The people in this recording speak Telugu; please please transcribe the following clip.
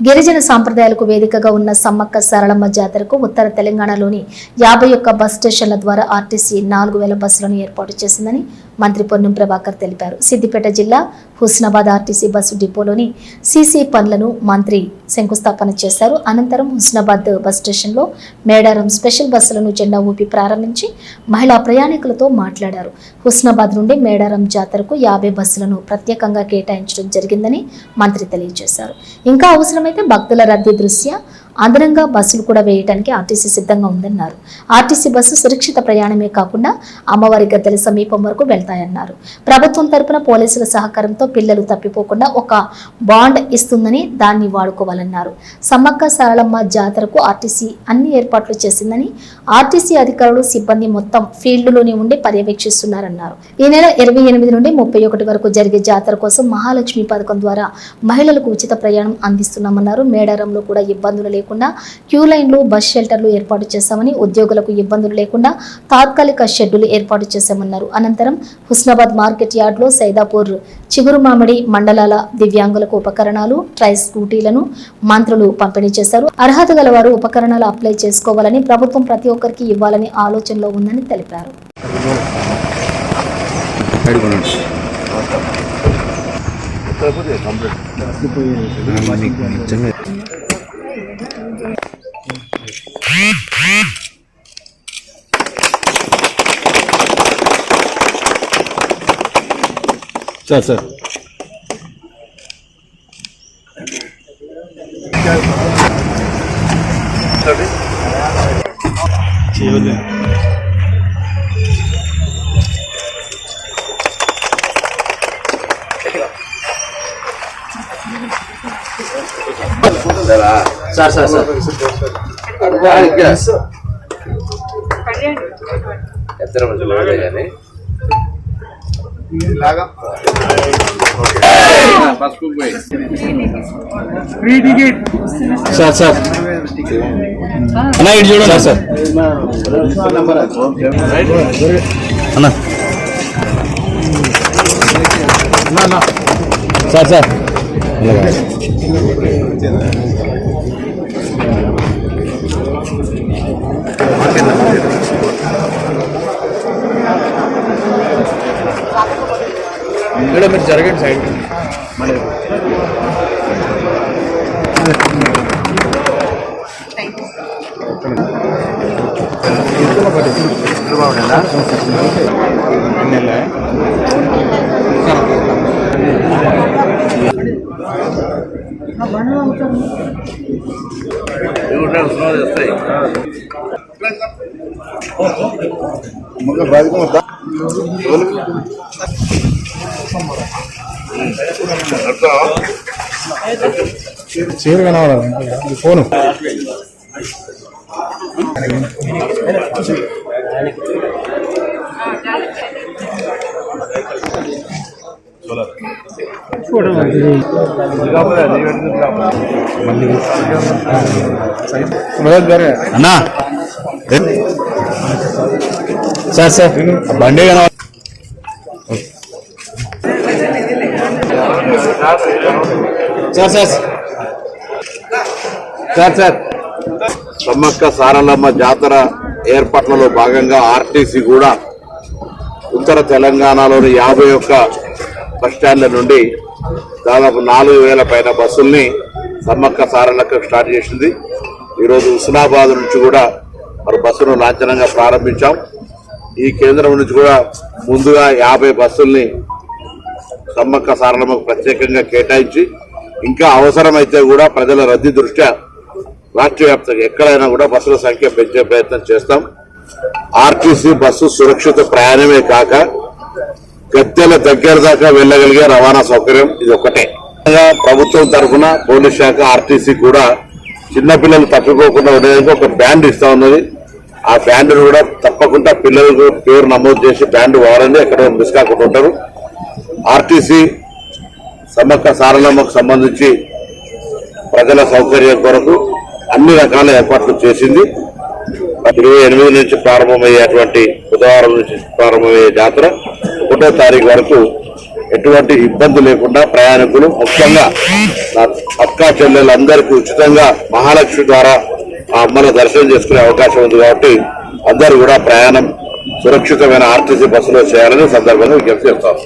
గిరిజన సాంప్రదాయాలకు వేదికగా ఉన్న సమ్మక్క సరళమ్మ జాతరకు ఉత్తర తెలంగాణలోని యాభై ఒక్క బస్ స్టేషన్ల ద్వారా ఆర్టీసీ నాలుగు వేల బస్సులను ఏర్పాటు చేసిందని మంత్రి పొన్నం ప్రభాకర్ తెలిపారు. సిద్దిపేట జిల్లా హుస్నాబాద్ ఆర్టీసీ బస్సు డిపోలోని సీసీ పనులను మంత్రి శంకుస్థాపన చేశారు. అనంతరం హుస్నాబాద్ బస్ స్టేషన్లో మేడారం స్పెషల్ బస్సులను జెండా ఊపి ప్రారంభించి మహిళా ప్రయాణికులతో మాట్లాడారు. హుస్నాబాద్ నుండి మేడారం జాతరకు యాభై బస్సులను ప్రత్యేకంగా కేటాయించడం జరిగిందని మంత్రి తెలియజేశారు. ఇంకా అవసరమైతే భక్తుల రద్దీ దృష్ట్యా అదనంగా బస్సులు కూడా వేయడానికి ఆర్టీసీ సిద్ధంగా ఉందన్నారు. ఆర్టీసీ బస్సు సురక్షిత ప్రయాణమే కాకుండా అమ్మవారి గద్దెల సమీపం వరకు వెళ్తాయన్నారు. ప్రభుత్వం తరపున పోలీసుల సహకారంతో పిల్లలు తప్పిపోకుండా ఒక బాండ్ ఇస్తుందని దాన్ని వాడుకోవాలన్నారు. సమ్మక్క సారళమ్మ జాతరకు ఆర్టీసీ అన్ని ఏర్పాట్లు చేసిందని ఆర్టీసీ అధికారులు సిబ్బంది మొత్తం ఫీల్డ్లోనే ఉండి పర్యవేక్షిస్తున్నారన్నారు. ఈ నెల ఇరవై ఎనిమిది నుండి ముప్పై ఒకటి వరకు జరిగే జాతర కోసం మహాలక్ష్మి పథకం ద్వారా మహిళలకు ఉచిత ప్రయాణం అందిస్తున్నామన్నారు. మేడారంలో కూడా ఇబ్బందులు లేకుండా క్యూ లైన్లు బస్ షెల్టర్లు ఏర్పాటు చేశామని ఉద్యోగులకు ఇబ్బందులు లేకుండా తాత్కాలిక షెడ్యూల్ ఏర్పాటు చేశామన్నారు. అనంతరం హుస్నాబాద్ మార్కెట్ యార్డ్లో సైదాపూర్ చిగురు మామిడి మండలాల దివ్యాంగులకు ఉపకరణాలు ట్రై స్కూటీలను మంత్రులు పంపిణీ చేశారు. అర్హత గలవారు ఉపకరణాలు అప్లై చేసుకోవాలని ప్రభుత్వం ప్రతి ఒక్కరికి ఇవ్వాలని ఆలోచనలో ఉందని తెలిపారు. Sir sir. Sir sir sir. ఇద్దరు మధ్యలో కానీ. పసుపు పోయి సార్ సార్. అన్న ఇటు చూడండి. సార్ అన్న. Sir sir. ఇక్కడ మీరు జరగండి సైడ్ ఇవి ఉంటాయి ఉష్ణోగ్రత చీర కనవాలి ఫోను అన్నా సార్ సార్. బండి కనవాలి sir sir sir sir Sammakka Saralamma Jatara ఏర్పాట్లలో భాగంగా ఆర్టీసీ కూడా ఉత్తర తెలంగాణలోని యాభై ఒక్క బస్టాండ్ల నుండి దాదాపు నాలుగు వేల పైన బస్సుల్ని సమ్మక్క సారలక్క స్టార్ట్ చేసింది. ఈరోజు హుస్నాబాద్ నుంచి కూడా మరి బస్సును లాంఛనంగా ప్రారంభించాం. ఈ కేంద్రం నుంచి కూడా ముందుగా యాభై బస్సుల్ని సమ్మక్క సారణమ్మకు ప్రత్యేకంగా కేటాయించి ఇంకా అవసరమైతే కూడా ప్రజల రద్దీ దృష్ట్యా రాష్ట్ర వ్యాప్తంగా ఎక్కడైనా కూడా బస్సుల సంఖ్య పెంచే ప్రయత్నం చేస్తాం. ఆర్టీసీ బస్సు సురక్షిత ప్రయాణమే కాక గద్దెల దగ్గర దాకా వెళ్ళగలిగే రవాణా సౌకర్యం ఇది ఒకటే ప్రభుత్వం తరఫున పోలీస్ శాఖ ఆర్టీసీ కూడా చిన్నపిల్లలు తప్పిపోకుండా ఉండేందుకు ఒక బ్యాండ్ ఇస్తా ఉన్నది. ఆ బ్యాండ్ కూడా తప్పకుండా పిల్లలకు పేరు నమోదు చేసి బ్యాండ్ వాడండి. ఎక్కడ మిస్ కాకుండా ఉంటారు. ఆర్టీసీ సమ్మక్క సారలమ్మకు సంబంధించి ప్రజల సౌకర్యం కొరకు అన్ని రకాల ఏర్పాట్లు చేసింది. ఇరవై ఎనిమిది నుంచి ప్రారంభమయ్యేటువంటి బుధవారం నుంచి ప్రారంభమయ్యే జాతర ఒకటో తారీఖు వరకు ఎటువంటి ఇబ్బంది లేకుండా ప్రయాణికులు ముఖ్యంగా నా అక్కా చెల్లెలందరికీ ఉచితంగా మహాలక్ష్మి ద్వారా ఆ అమ్మల దర్శనం చేసుకునే అవకాశం ఉంది కాబట్టి అందరూ కూడా ప్రయాణం సురక్షితమైన ఆర్టీసీ బస్సులో చేయాలని సందర్భంగా విజ్ఞప్తి చేస్తాం.